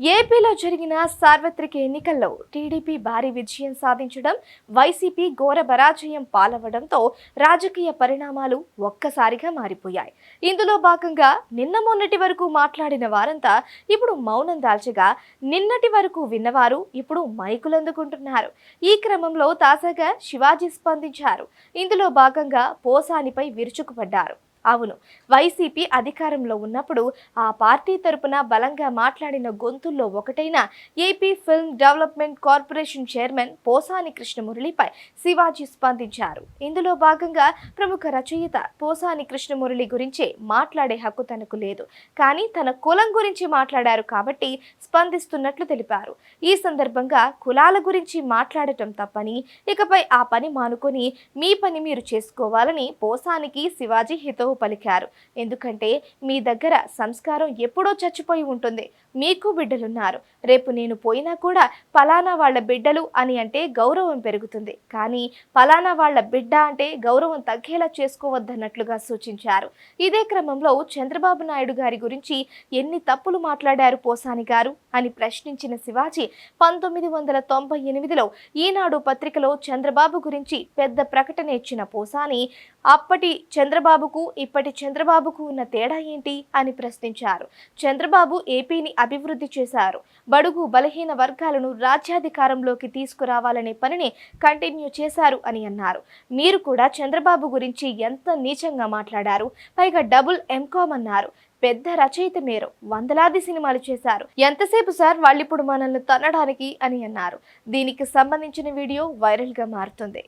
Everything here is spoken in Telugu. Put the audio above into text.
ఏపీలో జరిగిన సార్వత్రిక ఎన్నికల్లో టీడీపీ భారీ విజయం సాధించడం వైసీపీ ఘోర పరాజయం పాలవడంతో రాజకీయ పరిణామాలు ఒక్కసారిగా మారిపోయాయి. ఇందులో భాగంగా నిన్న మొన్నటి వరకు మాట్లాడిన వారంతా ఇప్పుడు మౌనం దాల్చగా నిన్నటి వరకు విన్నవారు ఇప్పుడు మైకులందుకుంటున్నారు ఈ క్రమంలో తాజాగా శివాజీ స్పందించారు. ఇందులో భాగంగా పోసానిపై విరుచుకుపడ్డారు. అవును. వైసీపీ అధికారంలో ఉన్నప్పుడు ఆ పార్టీ తరపున బలంగా మాట్లాడిన గొంతుల్లో ఒకటైన AP film development corporation chairman Posani కృష్ణమురళిపై Shivaji స్పందించారు. ఇందులో భాగంగా ప్రముఖ రచయిత పోసాని కృష్ణమురళి గురించి మాట్లాడే హక్కు తనకు లేదు. కానీ తన కులం గురించి మాట్లాడారు కాబట్టి స్పందిస్తున్నట్లు తెలిపారు. ఈ సందర్భంగా కులాల గురించి మాట్లాడటం తప్పని ఇకపై ఆ పని మానుకొని మీ పని మీరు చేసుకోవాలని పోసానికి శివాజీ హితవు పలికారు. ఎందుకంటే మీ దగ్గర సంస్కారం ఎప్పుడో చచ్చిపోయి ఉంటుంది. మీకు బిడ్డలున్నారు. రేపు నేను పోయినా కూడా పలానా వాళ్ళ బిడ్డలు అని అంటే గౌరవం పెరుగుతుంది. కానీ పలానా వాళ్ళ బిడ్డ అంటే గౌరవం తగ్గేలా చేసుకోవద్దన్నట్లుగా సూచించారు. ఇదే క్రమంలో చంద్రబాబు నాయుడు గారి గురించి ఎన్ని తప్పులు మాట్లాడారు పోసాని గారు అని ప్రశ్నించిన శివాజీ పంతొమ్మిది వందల తొంభై ఎనిమిదిలో ఈనాడు పత్రికలో చంద్రబాబు గురించి పెద్ద ప్రకటన ఇచ్చిన పోసాని అప్పటి చంద్రబాబుకు ఇప్పటి చంద్రబాబుకు ఉన్న తేడా ఏంటి అని ప్రశ్నించారు. చంద్రబాబు ఏపీని అభివృద్ధి చేశారు. బడుగు బలహీన వర్గాలను రాజ్యాధికారంలోకి తీసుకురావాలనే పనిని కంటిన్యూ చేశారు అని అన్నారు. మీరు కూడా చంద్రబాబు గురించి ఎంత నీచంగా మాట్లాడారు? పైగా డబుల్ ఎంకామ్ అన్నారు. పెద్ద రచయిత మీరు. వందలాది సినిమాలు చేశారు. ఎంతసేపు సార్ వాళ్ళిప్పుడు మనల్ని తన్నడానికి అని అన్నారు. దీనికి సంబంధించిన వీడియో వైరల్గా మారుతుంది.